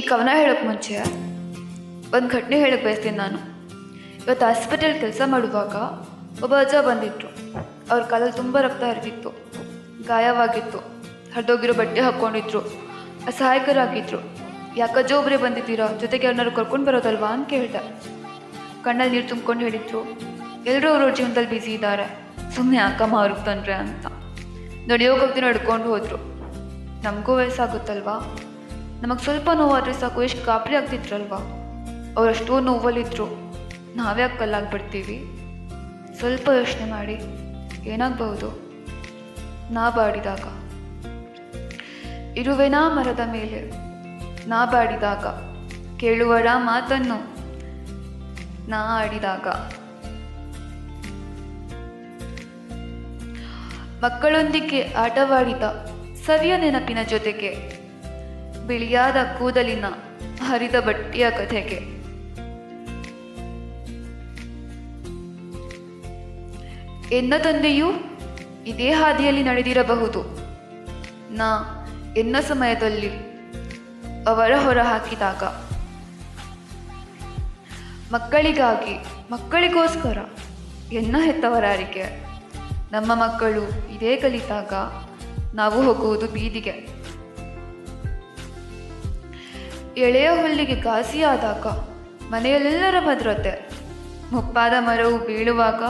ಈ ಕವನ ಹೇಳೋಕ್ಕೆ ಮುಂಚೆ ಒಂದು ಘಟನೆ ಹೇಳಕ್ಕೆ ಬಯಸ್ತೀನಿ ನಾನು. ಇವತ್ತು ಹಾಸ್ಪಿಟಲ್ ಕೆಲಸ ಮಾಡುವಾಗ ಒಬ್ಬ ಅಜ್ಜ ಬಂದಿತ್ತು ಅವ್ರ ಕಾಲಲ್ಲಿ ತುಂಬ ರಕ್ತ ಹರಿದಿತ್ತು. ಗಾಯವಾಗಿತ್ತು. ಹರಿದೋಗಿರೋ ಬಟ್ಟೆ ಹಾಕ್ಕೊಂಡಿದ್ರು ಅಸಹಾಯಕರಾಗಿದ್ರು. ಯಾಕಜ್ಜ ಒಬ್ಬರೇ ಬಂದಿದ್ದೀರಾ? ಜೊತೆಗೆ ಅವ್ರನ್ನಾರು ಕರ್ಕೊಂಡು ಬರೋದಲ್ವಾ ಅಂತ ಕೇಳ್ದೆ. ಕಣ್ಣಲ್ಲಿ ನೀರು ತುಂಬ್ಕೊಂಡು ಹೇಳಿದ್ರು ಎಲ್ಲರೂ ಅವ್ರವ್ರ ಜೀವನದಲ್ಲಿ ಬ್ಯುಸಿ ಇದ್ದಾರೆ. ಸುಮ್ಮನೆ ಯಾಕಮ್ಮ ಅವ್ರಿಗೆ ತಂದ್ರೆ ಅಂತ. ನಡೆಯೋಗಿ ನಡ್ಕೊಂಡು ಹೋದ್ರು. ನಮಗೂ ವಯಸ್ಸಾಗುತ್ತಲ್ವಾ? ನಮಗೆ ಸ್ವಲ್ಪ ನೋವಾದರೆ ಸಾಕು ಎಷ್ಟು ಗಾಬರಿ ಆಗ್ತಿದ್ರಲ್ವಾ? ಅವರಷ್ಟೋ ನೋವಲ್ಲಿದ್ರು. ನಾವೇ ಕಲ್ಲಾಗ್ಬಿಡ್ತೀವಿ ಸ್ವಲ್ಪ ಯೋಚನೆ ಮಾಡಿ, ಏನಾಗಬಹುದು? ನಾ ಬಾಡಿದಾಗ. ಇರುವೆನಾ ಮರದ ಮೇಲೆ. ನಾ ಬಾಡಿದಾಗ. ಕೇಳುವರ ಮಾತನ್ನು. ನಾ ಆಡಿದಾಗ. ಮಕ್ಕಳೊಂದಿಗೆ ಆಟವಾಡಿದ ಸವಿಯ ನೆನಪಿನ ಜೊತೆಗೆ ಬಿಳಿಯಾದ ಕೂದಲಿನ ಹರಿದ ಬಟ್ಟೆಯ ಕಥೆಗೆ. ಎನ್ನ ತಂದೆಯು ಇದೇ ಹಾದಿಯಲ್ಲಿ ನಡೆದಿರಬಹುದು. ನಾ ಎನ್ನ ಸಮಯದಲ್ಲಿ ಅವರ ಹೊರ ಹಾಕಿದಾಗ. ಮಕ್ಕಳಿಗಾಗಿ, ಮಕ್ಕಳಿಗೋಸ್ಕರ ಎನ್ನ ಹೆತ್ತವರಾರಿಗೆ. ನಮ್ಮ ಮಕ್ಕಳು ಇದೇ ಕಲಿತಾಗ ನಾವು ಹೋಗುವುದು ಬೀದಿಗೆ. ಎಳೆಯ ಹುಲ್ಲಿಗೆ ಘಾಸಿಯಾದಾಗ ಮನೆಯಲ್ಲೆಲ್ಲರ ಭದ್ರತೆ, ಮುಪ್ಪಾದ ಮರವು ಬೀಳುವಾಗ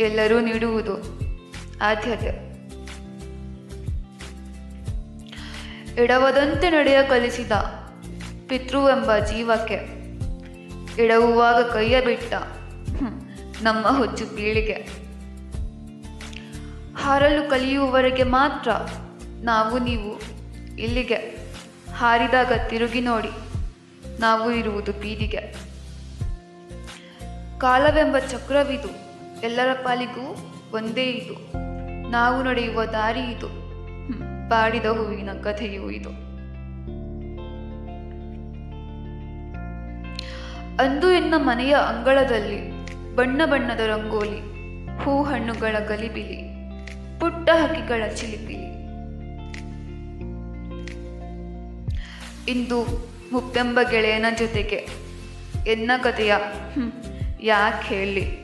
ಎಲ್ಲರೂ ನೀಡುವುದು ಆದ್ಯತೆ. ಎಡವದಂತೆ ನಡೆಯ ಕಲಿಸಿದ ಪಿತೃವೆಂಬ ಜೀವಕ್ಕೆ ಎಡವುವಾಗ ಕೈಯ ಬಿಟ್ಟ ನಮ್ಮ ಹುಚ್ಚು ಪೀಳಿಗೆ. ಹಾರಲು ಕಲಿಯುವವರೆಗೆ ಮಾತ್ರ ನಾವು ನೀವು ಇಲ್ಲಿಗೆ. ಹಾರಿದಾಗ ತಿರುಗಿ ನೋಡಿ. ನಾವು ಇರುವುದು ಬೀದಿಗೆ. ಕಾಲವೆಂಬ ಚಕ್ರವಿದು. ಎಲ್ಲರ ಪಾಲಿಗೂ ಒಂದೇ ಇದು. ನಾವು ನಡೆಯುವ ದಾರಿ ಇದು. ಬಾಡಿದ ಹೂವಿನ ಕಥೆಯೂ ಇದು. ಅಂದು ಎನ್ನ ಮನೆಯ ಅಂಗಳದಲ್ಲಿ ಬಣ್ಣ ಬಣ್ಣದ ರಂಗೋಲಿ ಹೂ ಹಣ್ಣುಗಳ ಗಲಿಬಿಲಿ, ಪುಟ್ಟ ಹಕ್ಕಿಗಳ ಚಿಲಿಪಿಲಿ. ಇಂದು ಮುಪ್ಪೆಂಬ ಗೆಳೆಯನ ಜೊತೆಗೆ ಎನ್ನ ಕಥೆಯ ಯಾಕೆ ಹೇಳಿ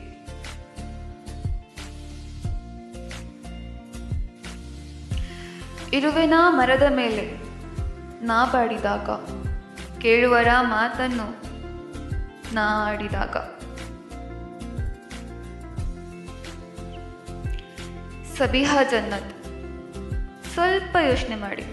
ಇರುವೆನಾ ಮರದ ಮೇಲೆ, ನಾ ಬಾಡಿದಾಗ, ಕೇಳುವರ ಮಾತನ್ನು ನಾ ಆಡಿದಾಗ. ಸಬಿಹಾ ಜನ್ನತ್, ಸ್ವಲ್ಪ ಯೋಚನೆ ಮಾಡಿ.